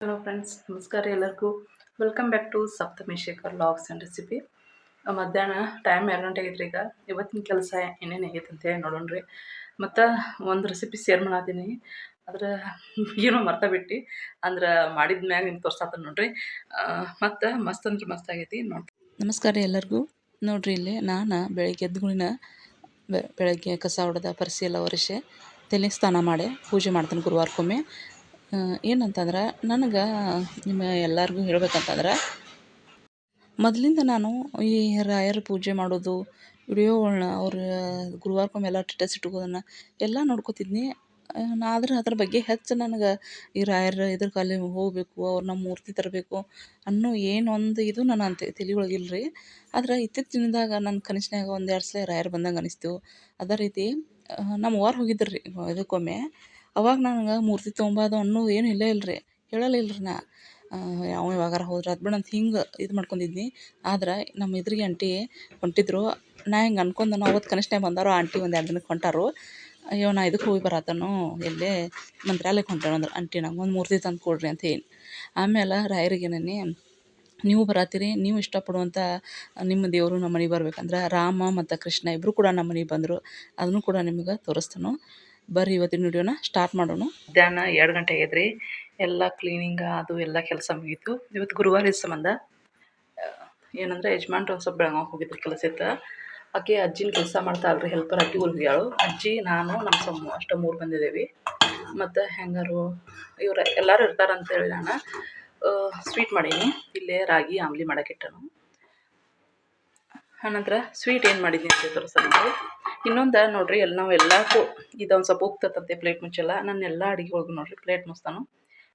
Hello friends ನಮಸ್ಕಾರ ಎಲ್ಲರಿಗೂ. Welcome back to Saptami Shekhar vlogs and recipe ಮಧ್ಯಾಹ್ನ time ಎರಡು ಗಂಟೆ ಆಗೈತ್ರಿ ಈಗ ಇವತ್ತಿನ ಕೆಲಸ ಏನೇನು ಆಗೈತೆ ಅಂತೇಳಿ ನೋಡೋಣ ರೀ. ಮತ್ತು ಒಂದು ರೆಸಿಪಿ ಶೇರ್ ಮಾಡತ್ತೀನಿ ಅದ್ರ ಏನೋ ಮರ್ತ ಬಿಟ್ಟು. ಅಂದ್ರೆ ಮಾಡಿದ ಮ್ಯಾಗ ನಿಮ್ಗೆ ತೋರ್ಸಾತ ನೋಡ್ರಿ. ಮತ್ತು ಮಸ್ತ್ ಅಂದ್ರೆ ಮಸ್ತ್ ಆಗೈತಿ ನೋಡಿ. ನಮಸ್ಕಾರ ಎಲ್ಲರಿಗೂ. ನೋಡ್ರಿ ಇಲ್ಲಿ ನಾನು ಬೆಳಗ್ಗೆ ಎದ್ದ ಕೂಡಲೇ ಬೆಳಗ್ಗೆ ಕಸ ಹೊಡೆದ, ಪರಿಸಿ ಎಲ್ಲ ವರ್ಷ ತಲೆಗೆ ಸ್ನಾನ ಮಾಡಿ ಪೂಜೆ ಮಾಡ್ತೀನಿ ಗುರುವಾರಕ್ಕೊಮ್ಮೆ. ಏನಂತಂದ್ರೆ, ನನಗೆ ನಿಮ್ಮ ಎಲ್ಲರಿಗೂ ಹೇಳ್ಬೇಕಂತಂದ್ರೆ, ಮೊದಲಿಂದ ನಾನು ಈ ರಾಯರ ಪೂಜೆ ಮಾಡೋದು, ವಿಡಿಯೋಗಳ್ನ ಅವ್ರ ಗುರುವಾರಕ್ಕೊಮ್ಮೆ ಎಲ್ಲ ಟಿಟಸ್ ಇಟ್ಕೋದನ್ನು ಎಲ್ಲ ನೋಡ್ಕೊತಿದ್ನಿ. ನಾ ಆದ್ರೆ ಅದ್ರ ಬಗ್ಗೆ ಹೆಚ್ಚು ನನಗೆ ಈ ರಾಯರ ಇದ್ರ ಕಾಲಿ ಹೋಗಬೇಕು ಅವ್ರನ್ನ ಮೂರ್ತಿ ತರಬೇಕು ಅನ್ನೋ ಏನೊಂದು ಇದು ನನ್ನ ಅಂತ ತಲೆ ರೀ ಆದ್ರೆ ಇತ್ತೀಚಿನದಾಗ ದಿನದಾಗ ನನ್ನ ಕನಸಿನಾಗ ಒಂದು ಎರಡು ಸಲ ರಾಯರ್ ಬಂದಂಗೆ ಅನಿಸ್ತು. ಅದೇ ರೀತಿ ನಮ್ಮ ವಾರ ಹೋಗಿದ್ರು ರೀ ಇದಕ್ಕೊಮ್ಮೆ. ಅವಾಗ ನನಗೆ ಮೂರ್ತಿ ತೊಗೊಂಬಾದು ಅನ್ನೋದು ಏನು ಇಲ್ಲೇ ಇಲ್ಲ ರೀ ಹೇಳಲ್ಲ ಇಲ್ಲ ರೀ ನಾ ಯಾವ ಯಾವಾಗಾರ ಹೋದ್ರೆ ಅದು ಬಿಡಂತ ಹಿಂಗೆ ಇದು ಮಾಡ್ಕೊಂಡಿದ್ನಿ. ಆದ್ರೆ ನಮ್ಮ ಎದುರಿಗೆ ಆಂಟಿ ಹೊಂಟಿದ್ರು. ನಾ ಹಿಂಗೆ ಅನ್ಕೊಂಡನು ಅವತ್ತು ಕನಿಷ್ಠ ಬಂದಾರೋ ಆಂಟಿ ಒಂದು ಎರಡು ದಿನಕ್ಕೆ ಹೊಂಟಾರು. ಅಯ್ಯೋ, ನಾ ಇದಕ್ಕೆ ಹೋಗಿ ಬರತ್ತನು ಎಲ್ಲೇ ಮಂತ್ರಾಲಯಕ್ಕೆ ಹೊಂಟಾನ ಅಂದ್ರೆ. ಆಂಟಿ, ನಂಗೆ ಒಂದು ಮೂರ್ತಿ ತಂದು ಕೊಡ್ರಿ ಅಂತ ಹೇಳಿ. ಆಮೇಲೆ ರಾಯರಿಗೆ ಏನೇನಿ ನೀವು ಬರತ್ತೀರಿ ನೀವು ಇಷ್ಟಪಡುವಂಥ ನಿಮ್ಮ ದೇವರು ನಮ್ಮ ಮನೆಗೆ ಬರ್ಬೇಕಂದ್ರೆ ರಾಮ ಮತ್ತು ಕೃಷ್ಣ ಇಬ್ಬರು ಕೂಡ ನಮ್ಮ ಮನೆಗೆ ಬಂದರು. ಅದನ್ನು ಕೂಡ ನಿಮ್ಗೆ ತೋರಿಸ್ತಾನು. ಬರ್ರಿ ಇವತ್ತಿನ ವಿಡಿಯೋನ ಸ್ಟಾರ್ಟ್ ಮಾಡೋಣ. ಮಧ್ಯಾಹ್ನ ಎರಡು ಗಂಟೆ ಆಗೈತ್ರಿ ಎಲ್ಲ ಕ್ಲೀನಿಂಗ್ ಅದು ಎಲ್ಲ ಕೆಲಸ ಮುಗೀತು. ಇವತ್ತು ಗುರುವಾರ ಸಂಬಂಧ. ಏನಂದ್ರೆ ಯಜಮಾನ್ರು ಒಂದು ಸ್ವಲ್ಪ ಬೆಳಗಾವ್ ಹೋಗಿದ್ರು ಕೆಲಸ ಇತ್ತು ಆಕೆ ಅಜ್ಜಿನ ಕೆಲಸ ಮಾಡ್ತಾ ಅಲ್ರಿ ಹೆಲ್ಪರ್ ಅಕ್ಕಿ ಹೋಗ್ಯಾಳು ಅಜ್ಜಿ, ನಾನು ನಮ್ಮ ಸೊಮ್ಮು ಅಷ್ಟು ಮೂರು ಬಂದಿದ್ದೇವೆ ಮತ್ತು ಹೆಂಗಾರು, ಇವ್ರು ಎಲ್ಲರೂ ಇರ್ತಾರೆ ಅಂತೇಳಿ ನಾನು ಸ್ವೀಟ್ ಮಾಡೀನಿ. ಇಲ್ಲೇ ರಾಗಿ ಆಮ್ಲಿ ಮಾಡೋಕ್ಕಿಟ್ಟನು ಆನಂತರ ಸ್ವೀಟ್ ಏನು ಮಾಡಿದ್ದೀನಿ ಅಂತ ತೋರಿಸೋಣ ಇನ್ನೊಂದು ನೋಡಿರಿ, ಎಲ್ಲ ನಾವು ಎಲ್ಲಕ್ಕೂ ಇದೊಂದು ಸ್ವಲ್ಪ ಉಪ್ತತಂತೆ ಪ್ಲೇಟ್ ಮುಚ್ಚಲ್ಲ ನಾನು ಎಲ್ಲ ಅಡುಗೆ ಒಳಗೆ ನೋಡಿರಿ ಪ್ಲೇಟ್ ಮುಚ್ತಾನು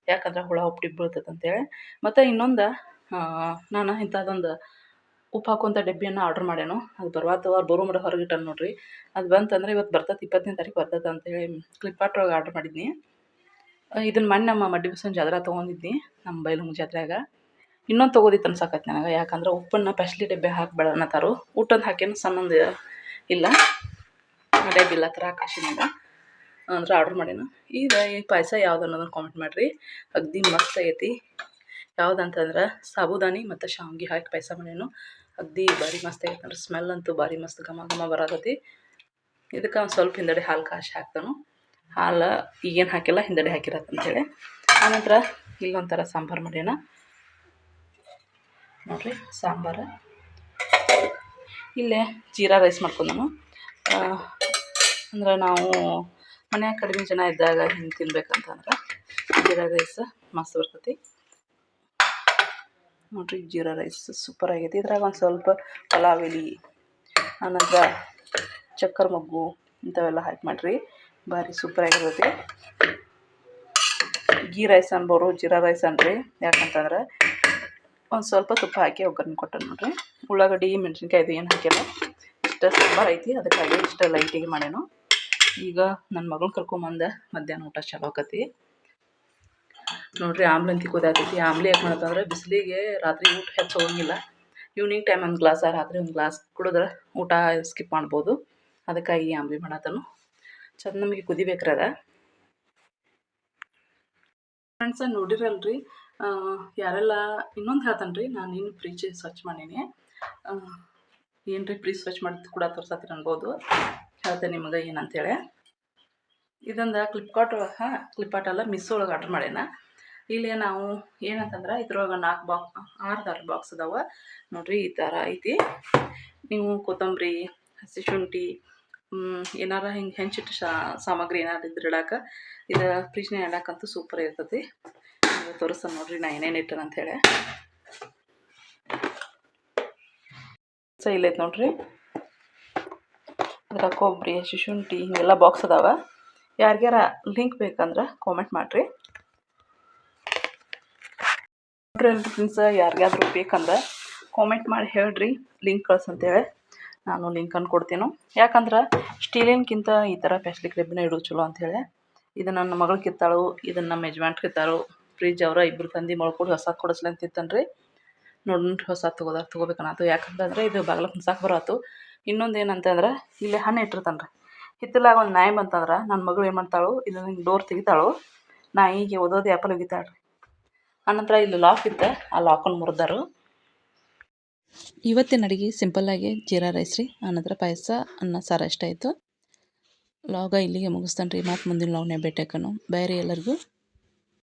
ಯಾಕಂದ್ರೆ ಹುಳ ಉಪ್ಪಿಟ್ಟು ಬೀಳ್ತೈತೆ ಅಂತೇಳಿ ಮತ್ತು ಇನ್ನೊಂದು ನಾನು ಇಂಥದ್ದೊಂದು ಉಪ್ಪು ಹಾಕುವಂಥ ಡಬ್ಬಿಯನ್ನು ಆರ್ಡ್ರ್ ಮಾಡ್ಯಾನು. ಅದು ಬರ್ವಾತು, ಅವ್ರು ಬರೋ ಹೊರಗಿಟ್ಟನು ನೋಡಿರಿ. ಅದು ಬಂತಂದ್ರೆ ಇವತ್ತು ಬರ್ತದೆ ಇಪ್ಪತ್ತನೇ ತಾರೀಕು ಬರ್ತೈತೆ ಅಂತೇಳಿ ಫ್ಲಿಪ್ಕಾರ್ಟ್ ಒಳಗೆ ಆರ್ಡ್ರ್ ಮಾಡಿದ್ನಿ. ಇದನ್ನ ಮೊನ್ನೆ ನಮ್ಮ ಮಡ್ಡಿ ಬಸವನ ಜಾತ್ರೆ ತೊಗೊಂಡಿದ್ನಿ, ನಮ್ಮ ಬೈಲುಂಗ್ ಜಾತ್ರೆಯಾಗ ಇನ್ನೊಂದು ತೊಗೋದಿತ್ತು ಅನ್ಸಕತ್ತೆ ನನಗೆ. ಯಾಕಂದ್ರೆ ಉಪ್ಪನ್ನು ಪೆಸ್ಲಿ ಡಬ್ಬೆ ಹಾಕಿ ಅನ್ನತ್ತಾರು ಊಟದ ಹಾಕೇನು ಸಂಬಂಧ ಇಲ್ಲ. ಡಬ್ಬಿ ಇಲ್ಲ ಥರ ಆಕಾಶಿನಾಗ. ಅಂದ್ರೆ ಆರ್ಡ್ರ್ ಮಾಡೀನಿ. ಈಗ ಈ ಪಾಯಸ ಯಾವ್ದು ಅನ್ನೋದನ್ನು ಕಾಮೆಂಟ್ ಮಾಡಿರಿ. ಅಗ್ದಿ ಮಸ್ತ್ ಆಗೈತಿ. ಯಾವುದಂತಂದ್ರೆ ಸಾಬುದಾನಿ ಮತ್ತು ಶಾವ್ಗಿ ಹಾಕಿ ಪಾಯಸ ಮಾಡೇನು. ಅಗ್ದಿ ಭಾರಿ ಮಸ್ತ್ ಆಗೈತೆ ಅಂದ್ರೆ ಸ್ಮೆಲ್ ಅಂತೂ ಭಾರಿ ಮಸ್ತ್ ಘಮ ಘಮ ಬರತೈತಿ. ಇದಕ್ಕೆ ಒಂದು ಸ್ವಲ್ಪ ಹಿಂದಡೆ ಹಾಲು ಕಾಶಿ ಹಾಕ್ತಾನು. ಹಾಲು ಈಗೇನು ಹಾಕಿಲ್ಲ, ಹಿಂದಡೆ ಹಾಕಿರತ್ತೆ ಅಂಥೇಳಿ ಆನಂತರ ಇಲ್ಲೊಂಥರ ಸಾಂಬಾರು ಮಾಡ್ಯಾನ. ನೋಡಿರಿ, ಸಾಂಬಾರು. ಇಲ್ಲೇ ಜೀರಾ ರೈಸ್ ಮಾಡ್ಕೊಂಡನು. ಅಂದ್ರೆ ನಾವು ಮನ್ಯಾಗ ಕಡಿಮೆ ಜನ ಇದ್ದಾಗ ಹಿಂಗೆ ತಿನ್ಬೇಕಂತಂದ್ರೆ ಜೀರಾ ರೈಸ್ ಮಸ್ತ್ ಬರ್ತೈತಿ. ನೋಡಿರಿ, ಜೀರಾ ರೈಸ್ ಸೂಪರ್ ಆಗೈತಿ. ಇದ್ರಾಗ ಒಂದು ಸ್ವಲ್ಪ ಪಲಾವ್ ಎಲೆ ಆನಂತರ ಚಕ್ಕರ್ ಮೊಗ್ಗು ಇಂಥವೆಲ್ಲ ಹಾಕಿ ಮಾಡಿರಿ. ಭಾರಿ ಸೂಪರ್ ಆಗಿರ್ತೈತಿ. ಗೀ ರೈಸ್ ಅನ್ಬೋರು ಜೀರಾ ರೈಸ್ ಅನ್ರಿ. ಯಾಕಂತಂದ್ರೆ ಒಂದು ಸ್ವಲ್ಪ ತುಪ್ಪ ಹಾಕಿ ಒಗ್ಗರಣೆ ಕೊಟ್ಟೆ ನೋಡ್ರಿ. ಉಳ್ಳಾಗಡ್ಡಿ, ಮೆಣಸಿನ್ಕಾಯಿ ಅದು ಏನು ಹಾಕಿಲ್ಲ ಇಷ್ಟ ಸಾಂಬಾರು ಐತಿ, ಅದಕ್ಕಾಗಿ ಇಷ್ಟ ಲೈಟಿಗೆ ಮಾಡ್ಯಾನು. ಈಗ ನನ್ನ ಮಗಳನ್ನ ಕರ್ಕೊಂಬಂದೆ ಮಧ್ಯಾಹ್ನ ಊಟ ಚಲೋ ಆಕತಿ. ನೋಡಿರಿ ಆಮ್ಲಂತಿ ಕುದಾತೈತಿ. ಆಮ್ಲಿ ಯಾಕೆ ಮಾಡತ್ತಂದ್ರೆ ಬಿಸಿಲಿಗೆ ರಾತ್ರಿ ಊಟ ಹೆಚ್ಚು ಹೋಗಂಗಿಲ್ಲ ಈವ್ನಿಂಗ್ ಟೈಮ್ ಒಂದು ಗ್ಲಾಸ್ ರಾತ್ರಿ ಒಂದು ಗ್ಲಾಸ್ ಕುಡಿದ್ರೆ ಊಟ ಸ್ಕಿಪ್ ಮಾಡ್ಬೋದು. ಅದಕ್ಕಾಗಿ ಆಮ್ಲಿ ಮಾಡತ್ತನು ಚಂದ ನಮಗೆ ಕುದಿಬೇಕ್ರದ. ಫ್ರೆಂಡ್ಸ ನೋಡಿರಲ್ರಿ ಯಾರೆಲ್ಲ ಇನ್ನೊಂದು ಹೇಳ್ತಾನೆ ರೀ ನಾನು ಇನ್ನು ಫ್ರಿಜ್ ಸ್ವಚ್ಛ ಮಾಡೀನಿ. ಏನು ರೀ ಫ್ರಿಜ್ ಸ್ವಚ್ಛ ಮಾಡಿದ ಕೂಡ ತೋರ್ಸತ್ತೀರ ಅನ್ಬೋದು. ಹೇಳ್ತೆ ನಿಮಗೆ ಏನಂತೇಳಿ. ಇದೊಂದು ಫ್ಲಿಪ್ಕಾರ್ಟ್ ಹಾಂ ಫ್ಲಿಪ್ಕಾರ್ಟ್ ಅಲ್ಲ ಮಿಸ್ ಒಳಗೆ ಆರ್ಡ್ರ್ ಮಾಡ್ಯಾನ ಇಲ್ಲಿ ನಾವು ಏನಂತಂದ್ರೆ, ಇದ್ರೊಳಗೆ ನಾಲ್ಕು ಬಾಕ್ ಆರು ಆರು ಬಾಕ್ಸ್ ಅದಾವ. ನೋಡಿರಿ, ಈ ಥರ ಐತಿ. ನೀವು ಕೊತ್ತಂಬರಿ, ಹಸಿ ಶುಂಠಿ ಏನಾರ ಹಿಂಗೆ ಹೆಂಚಿಟ್ಟು ಸಾಮಗ್ರಿ ಏನಾರು ಇದ್ರೆ ಇಡಾಕ, ಇದು ಫ್ರಿಜ್ನ ಇಡಾಕಂತೂ ಸೂಪರ್ ಇರ್ತೈತಿ. ತೋರಿಸ್ತಾನೆ ನೋಡ್ರಿ, ನಾ ಏನೇನು ಇಟ್ಟನ ಹೇಳಿ. ಸೊ ಇಲ್ಲೈತೆ ನೋಡ್ರಿ. ಅದ್ರ ಕೊಬ್ಬರಿ ಶುಂಠಿ ಹಿಂಗೆಲ್ಲ ಬಾಕ್ಸ್ ಅದಾವ. ಯಾರಿಗ್ಯಾರ ಲಿಂಕ್ ಬೇಕಂದ್ರೆ ಕಾಮೆಂಟ್ ಮಾಡಿರಿ. ನೋಡ್ರಿ ಅಲ್ರಿ ಫ್ರೆಂಡ್ಸ್ ಯಾರಿಗಾದ್ರೂ ಬೇಕಂದ್ರೆ ಕಾಮೆಂಟ್ ಮಾಡಿ ಹೇಳ್ರಿ ಲಿಂಕ್ ಕಳ್ಸಂತೇಳಿ. ನಾನು ಲಿಂಕನ್ನು ಕೊಡ್ತೀನಿ. ಯಾಕಂದ್ರೆ ಸ್ಟೀಲಿನ್ಕಿಂತ ಈ ಥರ ಫೆಸ್ಲಿಕ್ ಡಬ್ಬಿನ ಇಡೋದು ಚಲೋ ಹೇಳಿ. ಇದು ನನ್ನ ಮಗಳು ಕಿತ್ತಾಳು ಇದನ್ನು ನಮ್ಮ ಯಜಮಾನ್ ಕಿತ್ತಾಳು ಫ್ರಿಜ್ ಅವರ ಇಬ್ಬರು ತಂದು ಮಾಡ್ಕೊಡಿ ಹೊಸ ಕೊಡಿಸ್ಲಿ ಅಂತಿತ್ತನ್ರಿ. ರೀ ನೋಡಿ ಹೊಸ ತೊಗೋದಾರ ತೊಗೋಬೇಕನ್ನತ್ತು ಯಾಕಂತಂದ್ರೆ ಇದು ಬಾಗಿಲ ಕುಣ್ಸಕ್ಕೆ ಬರತ್ತು ಇನ್ನೊಂದು ಏನಂತಂದ್ರೆ ಇಲ್ಲಿ ಹಣ್ಣು ಇಟ್ಟಿರ್ತಾನೆ ರೀ ಹಿತ್ತಲಾಗ ಒಂದು ನಾಯಿ ಬಂತಂದ್ರೆ ನನ್ನ ಮಗಳು ಏನು ಮಾಡ್ತಾಳು ಇದನ್ನ ಡೋರ್ ತೆಗಿತಾಳು. ನಾಯಿಗೆ ಓದೋದು ಆ್ಯಪಲ್ ಒಗಿತಾಳ್ರಿ ಆನಂತರ ಇಲ್ಲಿ ಲಾಕ್ ಇತ್ತು, ಆ ಲಾಕನ್ನು ಮುರಿದಾರು. ಇವತ್ತಿನ ಅಡುಗೆ ಸಿಂಪಲ್ಲಾಗಿ ಜೀರಾ ರೈಸ್ ರೀ ಆನಂತರ ಪಾಯಸ, ಅನ್ನ, ಸಾರು ಅಷ್ಟೇ ಆಯಿತು. ಲಾಗ ಇಲ್ಲಿಗೆ ಮುಗಿಸ್ತಾನೆ ರೀ ಮತ್ತು ಮುಂದಿನ ಲಾಗ್ನೇ ಭೇಟಿ ಬಾಯ್ ಎಲ್ಲರಿಗೂ.